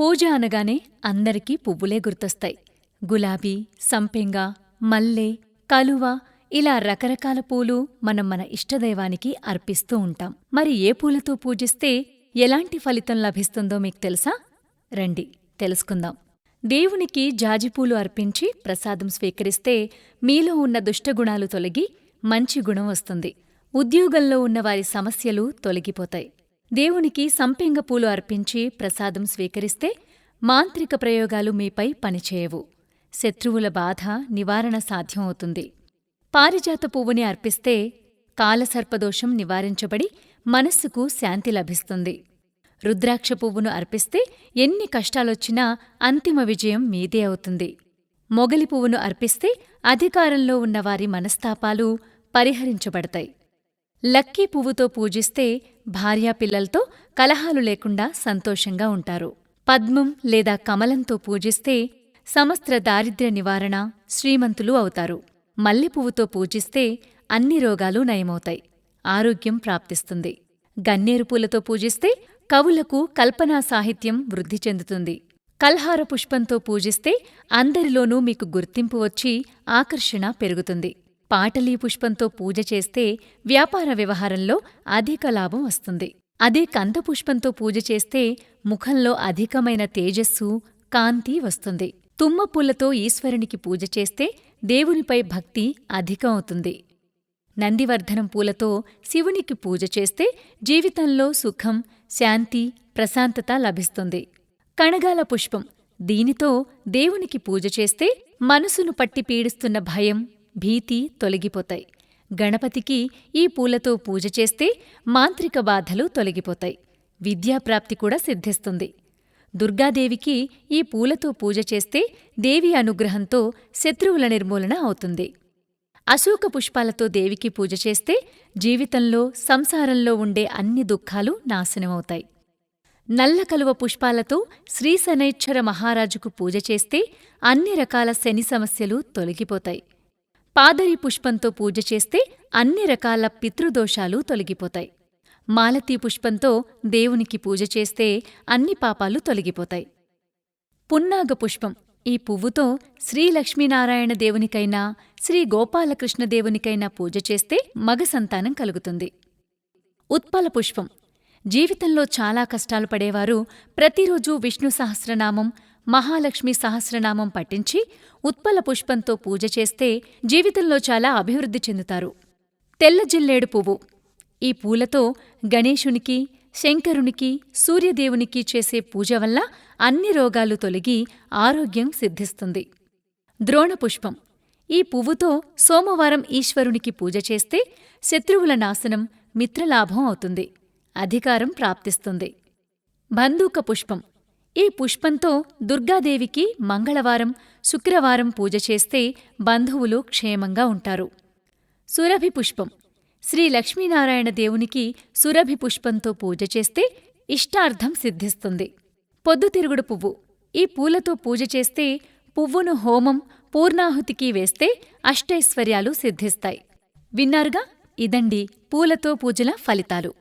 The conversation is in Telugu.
పూజ అనగానే అందరికీ పువ్వులే గుర్తొస్తాయి. గులాబీ సంపెంగ మల్లె కలువ ఇలా రకరకాల పూలు మనం మన ఇష్టదైవానికి అర్పిస్తూ ఉంటాం. మరి ఏ పూలతో పూజిస్తే ఎలాంటి ఫలితం లభిస్తుందో మీకు తెలుసా? రండి తెలుసుకుందాం. దేవునికి జాజిపూలు అర్పించి ప్రసాదం స్వీకరిస్తే మీలో ఉన్న దుష్టగుణాలు తొలగి మంచి గుణం వస్తుంది. ఉద్యోగంలో ఉన్న వారి సమస్యలు తొలగిపోతాయి. దేవునికి సంపెంగ పూలు అర్పించి ప్రసాదం స్వీకరిస్తే మాంత్రిక ప్రయోగాలు మీపై పనిచేయవు. శత్రువుల బాధ నివారణ సాధ్యమవుతుంది పారిజాత పువ్వుని అర్పిస్తే కాలసర్పదోషం నివారించబడి మనస్సుకు శాంతి లభిస్తుంది. రుద్రాక్ష పువ్వును అర్పిస్తే ఎన్ని కష్టాలొచ్చినా అంతిమ విజయం మీదే అవుతుంది. మొగలి పువ్వును అర్పిస్తే అధికారంలో ఉన్నవారి మనస్తాపాలు పరిహరించబడతాయి. లక్కీ పువ్వుతో పూజిస్తే భార్యాపిల్లలతో కలహాలు లేకుండా సంతోషంగా ఉంటారు. పద్మం లేదా కమలంతో పూజిస్తే సమస్త్ర దారిద్ర్య నివారణ శ్రీమంతులు అవుతారు. మల్లెపువ్వుతో పూజిస్తే అన్ని రోగాలు నయమవుతాయి. ఆరోగ్యం ప్రాప్తిస్తుంది. గన్నేరు పూలతో పూజిస్తే కవులకు కల్పనా సాహిత్యం వృద్ధి చెందుతుంది. కల్హార పుష్పంతో పూజిస్తే అందరిలోనూ మీకు గుర్తింపు వచ్చి ఆకర్షణ పెరుగుతుంది. పాటలీ పుష్పంతో పూజ చేస్తే వ్యాపార వ్యవహారంలో అధిక లాభం వస్తుంది. అదే కంద పుష్పంతో పూజ చేస్తే ముఖంలో అధికమైన తేజస్సు కాంతి వస్తుంది. తుమ్మ పూలతో ఈశ్వరునికి పూజ చేస్తే దేవునిపై భక్తి అధికం అవుతుంది. నందివర్ధనం పూలతో శివునికి పూజ చేస్తే జీవితంలో సుఖం శాంతి ప్రశాంతత లభిస్తుంది. కణగాల పుష్పం దీనితో దేవునికి పూజ చేస్తే మనసును పట్టి పీడిస్తున్న భయం భీతి తొలగిపోతాయి. గణపతికి ఈ పూలతో పూజ చేస్తే మాంత్రిక బాధలు తొలగిపోతాయి. విద్యాప్రాప్తి కూడా సిద్ధిస్తుంది. దుర్గాదేవికి ఈ పూలతో పూజ చేస్తే దేవి అనుగ్రహంతో శత్రువుల నిర్మూలన అవుతుంది. అశోక పుష్పాలతో దేవికి పూజ చేస్తే జీవితంలో సంసారంలో ఉండే అన్ని దుఃఖాలు నాశనమవుతాయి. నల్ల కలువ పుష్పాలతో శ్రీశనైశ్వర మహారాజుకు పూజ చేస్తే అన్ని రకాల శని సమస్యలు తొలగిపోతాయి. పాదరి పుష్పంతో పూజ చేస్తే అన్ని రకాల పితృదోషాలు తొలగిపోతాయి. మాలతీ పుష్పంతో దేవునికి పూజ చేస్తే అన్ని పాపాలు తొలగిపోతాయి. పున్నాగ పుష్పం ఈ పువ్వుతో శ్రీ లక్ష్మీనారాయణ దేవునికైనా శ్రీ గోపాలకృష్ణ దేవునికైనా పూజ చేస్తే మగ సంతానం కలుగుతుంది. ఉత్పల పుష్పం జీవితంలో చాలా కష్టాలు పడేవారు. ప్రతిరోజూ విష్ణు సహస్రనామం మహాలక్ష్మి సహస్రనామం పఠించి ఉత్పల పుష్పంతో పూజ చేస్తే జీవితంలో చాలా అభివృద్ధి చెందుతారు. తెల్ల జిల్లేడు పువ్వు. ఈ పూలతో గణేశునికి శంకరునికి సూర్యదేవునికి చేసే పూజ వల్ల అన్ని రోగాలు తొలగి ఆరోగ్యం సిద్ధిస్తుంది. ద్రోణపుష్పం ఈ పువ్వుతో సోమవారం ఈశ్వరునికి పూజ చేస్తే శత్రువుల నాశనం మిత్రలాభం అవుతుంది. అధికారం ప్రాప్తిస్తుంది. బంధూక పుష్పం. ఈ పుష్పంతో దుర్గాదేవికి మంగళవారం శుక్రవారం పూజ చేస్తే బంధువులు క్షేమంగా ఉంటారు. సురభి పుష్పం. శ్రీ లక్ష్మీనారాయణ దేవునికి సురభి పుష్పంతో పూజ చేస్తే ఇష్టార్థం సిద్ధిస్తుంది. పొద్దుతిరుగుడు పువ్వు. ఈ పూలతో పూజ చేస్తే పువ్వును హోమం పూర్ణాహుతికి వేస్తే అష్టైశ్వర్యాలు సిద్ధిస్తాయి. విన్నారుగా? ఇదండి పూలతో పూజల ఫలితాలు.